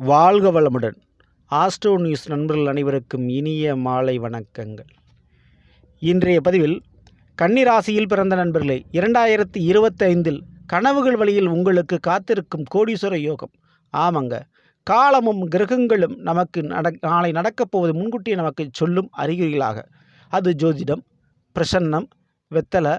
வாழ்க வளமுடன். Astro news நண்பர்கள் அனைவருக்கும் இனிய மாலை வணக்கங்கள். இன்றைய பதிவில் கன்னிராசியில் பிறந்த நண்பர்களே இரண்டாயிரத்தி இருபத்தைந்தில் கனவுகள் வழியில் உங்களுக்கு காத்திருக்கும் கோடீஸ்வர யோகம். ஆமாங்க காலமும் கிரகங்களும் நமக்கு நட நாளை நடக்கப் போவது முன்கூட்டியே நமக்கு சொல்லும் அறிகுறிகளாக. அது ஜோதிடம் பிரசன்னம் வெத்தலை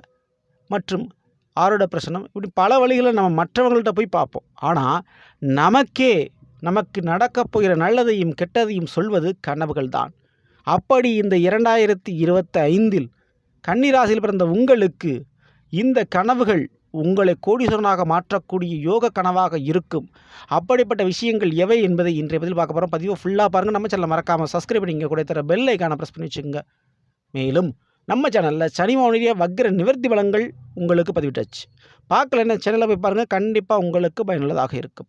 மற்றும் ஆரோட பிரசன்னம். இப்படி பல வழிகளை நம்ம மற்றவங்கள்ட்ட போய் பார்ப்போம். ஆனால் நமக்கே நமக்கு நடக்கப் போகிற நல்லதையும் கெட்டதையும் சொல்வது கனவுகள்தான். அப்படி இந்த இரண்டாயிரத்தி இருபத்தி ஐந்தில் கன்னிராசியில் பிறந்த உங்களுக்கு இந்த கனவுகள் உங்களை கோடீஸ்வரனாக மாற்றக்கூடிய யோக கனவாக இருக்கும். அப்படிப்பட்ட விஷயங்கள் எவை என்பதை இன்றைய பதில் பார்க்க போகிறோம் பதிவை ஃபுல்லாக பாருங்கள் நம்ம சேனலை மறக்காமல் சப்ஸ்கிரைப் பண்ணிங்க கூட தர பெல் ஐக்கான ப்ரெஸ் பண்ணி வச்சுக்கோங்க. மேலும் நம்ம சேனலில் சனி மௌனிய வக்ர நிவர்த்தி பலங்கள் உங்களுக்கு பதிவிட்டாச்சு. பார்க்கலன்னா சேனலில் போய் பாருங்கள் கண்டிப்பாக உங்களுக்கு பயனுள்ளதாக இருக்கும்.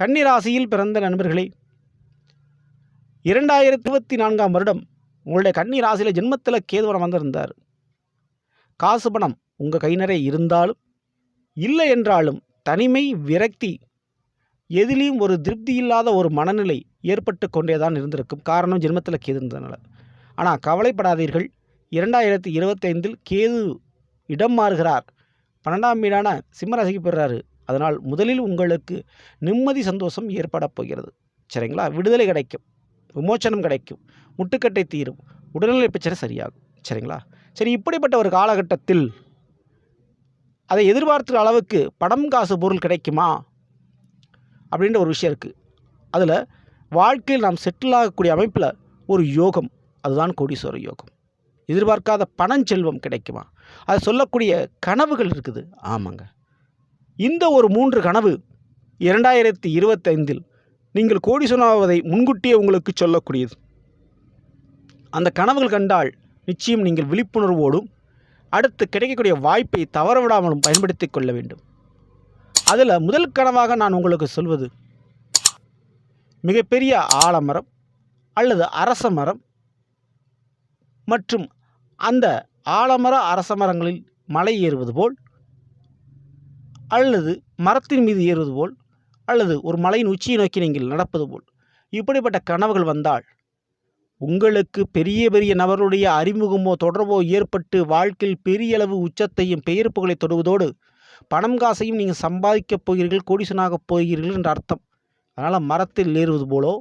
கன்னிராசியில் பிறந்த நண்பர்களே இரண்டாயிரத்தி இருபத்தி நான்காம் வருடம் உங்களுடைய கன்னி ராசியில் ஜென்மத்தில் கேதுவரம் வந்திருந்தார். காசு பணம் உங்கள் கை நிறைய இருந்தாலும் இல்லை என்றாலும் தனிமை விரக்தி எதிலையும் ஒரு திருப்தி இல்லாத ஒரு மனநிலை ஏற்பட்டு கொண்டே தான் இருந்திருக்கும். காரணம் ஜென்மத்தில் கேது இருந்ததுனால. ஆனால் கவலைப்படாதீர்கள். இரண்டாயிரத்தி இருபத்தைந்தில் கேது இடம் மாறுகிறார். பன்னெண்டாம் வீடான சிம்மராசிக்கு பெறுறாரு அதனால் முதலில் உங்களுக்கு நிம்மதி சந்தோஷம் ஏற்படப் போகிறது. சரிங்களா? விடுதலை கிடைக்கும். விமோச்சனம் கிடைக்கும். முட்டுக்கட்டை தீரும். உடல்நிலை பிரச்சனை சரியாகும். சரிங்களா? சரி இப்படிப்பட்ட ஒரு காலகட்டத்தில் அதை எதிர்பார்க்கிற அளவுக்கு பணம் காசு பொருள் கிடைக்குமா? அப்படின்ற ஒரு விஷயம் இருக்குது அதில் வாழ்க்கையில் நாம் செட்டில் ஆகக்கூடிய அமைப்பில் ஒரு யோகம். அதுதான் கோடீஸ்வர யோகம். எதிர்பார்க்காத பணஞ்செல்வம் கிடைக்குமா? அது சொல்லக்கூடிய கனவுகள் இருக்குது. ஆமாங்க. இந்த ஒரு மூன்று கனவு இரண்டாயிரத்தி இருபத்தைந்தில் நீங்கள் கோடி சொன்னாவதை முன்கூட்டியே உங்களுக்கு சொல்லக்கூடியது. அந்த கனவுகள் கண்டால் நிச்சயம் நீங்கள் விழிப்புணர்வோடும் அடுத்து கிடைக்கக்கூடிய வாய்ப்பை தவறவிடாமலும் பயன்படுத்தி கொள்ள வேண்டும். அதில் முதல் கனவாக நான் உங்களுக்கு சொல்வது மிகப்பெரிய ஆலமரம் அல்லது அரச மரம் மற்றும் அந்த ஆலமர அரச மரங்களில் மலை ஏறுவது போல் அல்லது மரத்தின் மீது ஏறுவது போல் அல்லது ஒரு மலையின் உச்சியை நோக்கி நீங்கள் நடப்பது போல். இப்படிப்பட்ட கனவுகள் வந்தால் உங்களுக்கு பெரிய பெரிய நபருடைய அறிமுகமோ தொடர்போ ஏற்பட்டு வாழ்க்கையில் பெரிய அளவு உச்சத்தையும் பெயர்ப்புகளை தொடுவதோடு பணம் காசையும் நீங்கள் சம்பாதிக்கப் போகிறீர்கள் கோடிசனாகப் போகிறீர்கள் என்ற அர்த்தம். அதனால் மரத்தில் ஏறுவது போலோ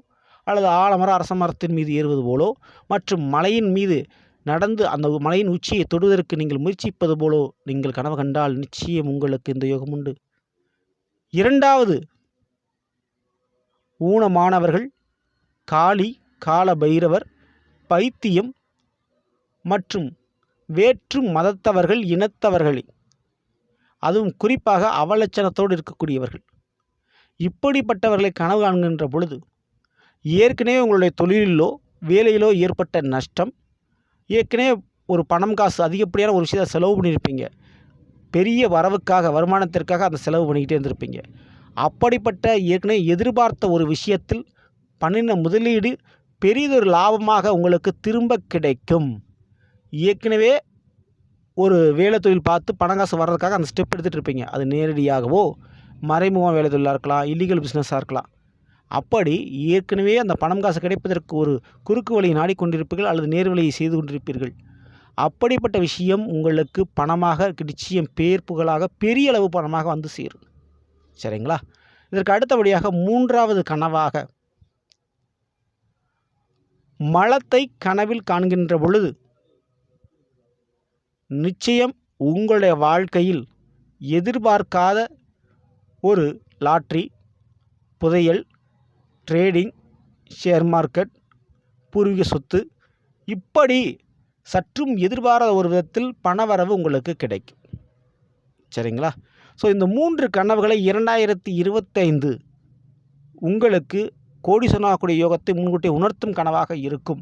அல்லது ஆலமர அரச மரத்தின் மீது ஏறுவது போலோ மற்றும் மலையின் மீது நடந்து அந்த மலையின் உச்சியை தொடுவதற்கு நீங்கள் முயற்சிப்பது போலோ நீங்கள் கனவு கண்டால் நிச்சயம் உங்களுக்கு இந்த யோகம் உண்டு. இரண்டாவது ஊனமானவர்கள் காளி கால பைரவர் பைத்தியம் மற்றும் வேற்று மதத்தவர்கள் இனத்தவர்களே. அதுவும் குறிப்பாக அவலட்சணத்தோடு இருக்கக்கூடியவர்கள். இப்படிப்பட்டவர்களை கனவு காண்கின்ற பொழுது ஏற்கனவே உங்களுடைய தொழிலிலோ வேலையிலோ ஏற்பட்ட நஷ்டம் ஏற்கனவே ஒரு பணம் காசு அதிகப்படியான ஒரு விஷயத்தை செலவு பண்ணியிருப்பீங்க. பெரிய வரவுக்காக வருமானத்திற்காக அந்த செலவு பண்ணிக்கிட்டே இருந்திருப்பீங்க. அப்படிப்பட்ட ஏற்கனவே எதிர்பார்த்த ஒரு விஷயத்தில் பண்ணின முதலீடு பெரியதொரு லாபமாக உங்களுக்கு திரும்ப கிடைக்கும். ஏற்கனவே ஒரு வேலை தொழில் பார்த்து பணம் காசு வர்றதுக்காக அந்த ஸ்டெப் எடுத்துகிட்டு இருப்பீங்க. அது நேரடியாகவோ மறைமுகம் வேலை தொழிலாக இருக்கலாம் இல்லீகல் பிஸ்னஸாக இருக்கலாம். அப்படி ஏற்கனவே அந்த பணம் காசு கிடைப்பதற்கு ஒரு குறுக்கு வழியை நாடிக்கொண்டிருப்பீர்கள் அல்லது நேர் வழியை செய்து கொண்டிருப்பீர்கள். அப்படிப்பட்ட விஷயம் உங்களுக்கு பணமாக நிச்சயம் பேர் புகழாக பெரிய அளவு பணமாக வந்து சேரும். சரிங்களா? இதற்கு அடுத்தபடியாக மூன்றாவது கனவாக மலத்தை கனவில் காண்கின்ற பொழுது நிச்சயம் உங்களுடைய வாழ்க்கையில் எதிர்பார்க்காத ஒரு லாட்ரி புதையல் ட்ரேடிங் ஷேர் மார்க்கெட் பூர்வீக சொத்து இப்படி சற்றும் எதிர்பாராத ஒரு விதத்தில் பணவரவு உங்களுக்கு கிடைக்கும். சரிங்களா? ஸோ இந்த மூன்று கனவுகளை இரண்டாயிரத்தி இருபத்தைந்து உங்களுக்கு கோடீஸ்வரனாகக்கூடிய யோகத்தை முன்கூட்டி உணர்த்தும் கனவாக இருக்கும்.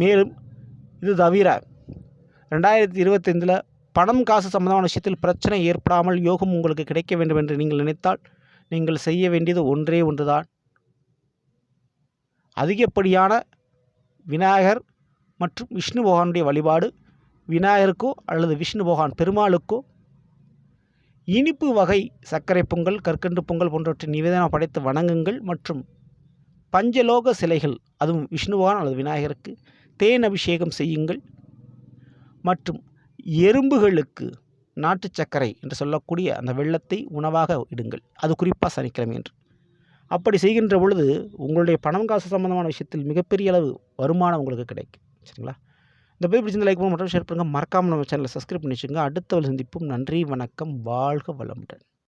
மேலும் இது தவிர ரெண்டாயிரத்தி இருபத்தைந்தில் பணம் காசு சம்பந்தமான விஷயத்தில் பிரச்சனை ஏற்படாமல் யோகம் உங்களுக்கு கிடைக்க வேண்டும் என்று நீங்கள் நினைத்தால் நீங்கள் செய்ய வேண்டியது ஒன்றே ஒன்றுதான். அதிகப்படியான விநாயகர் மற்றும் விஷ்ணு பகவானுடைய வழிபாடு விநாயகருக்கோ அல்லது விஷ்ணு பகவான் பெருமாளுக்கோ இனிப்பு வகை சர்க்கரை பொங்கல் கற்கண்டு பொங்கல் போன்றவற்றை நிவேதனம் படைத்து வணங்குங்கள் மற்றும் பஞ்சலோக சிலைகள் அதுவும் விஷ்ணு பகவான் அல்லது விநாயகருக்கு தேன் அபிஷேகம் செய்யுங்கள். மற்றும் எறும்புகளுக்கு நாட்டு சர்க்கரை என்று சொல்லக்கூடிய அந்த வெள்ளத்தை உணவாக இடுங்கள். அது குறிப்பாக சனிக்கிழமை என்று. அப்படி செய்கின்ற பொழுது உங்களுடைய பணம் காசு சம்பந்தமான விஷயத்தில் மிகப்பெரிய அளவு வருமானம் உங்களுக்கு கிடைக்கும். சரிங்களா? இந்த போய் பிடிச்சிருந்த லைக் பண்ணுங்க மற்றும் ஷேர் பண்ணுங்கள் மறக்காமல் நம்ம சேனலை சப்ஸ்கிரைப் பண்ணி வச்சுங்க அடுத்த சந்திப்பும் நன்றி வணக்கம் வாழ்க வளமுடன்.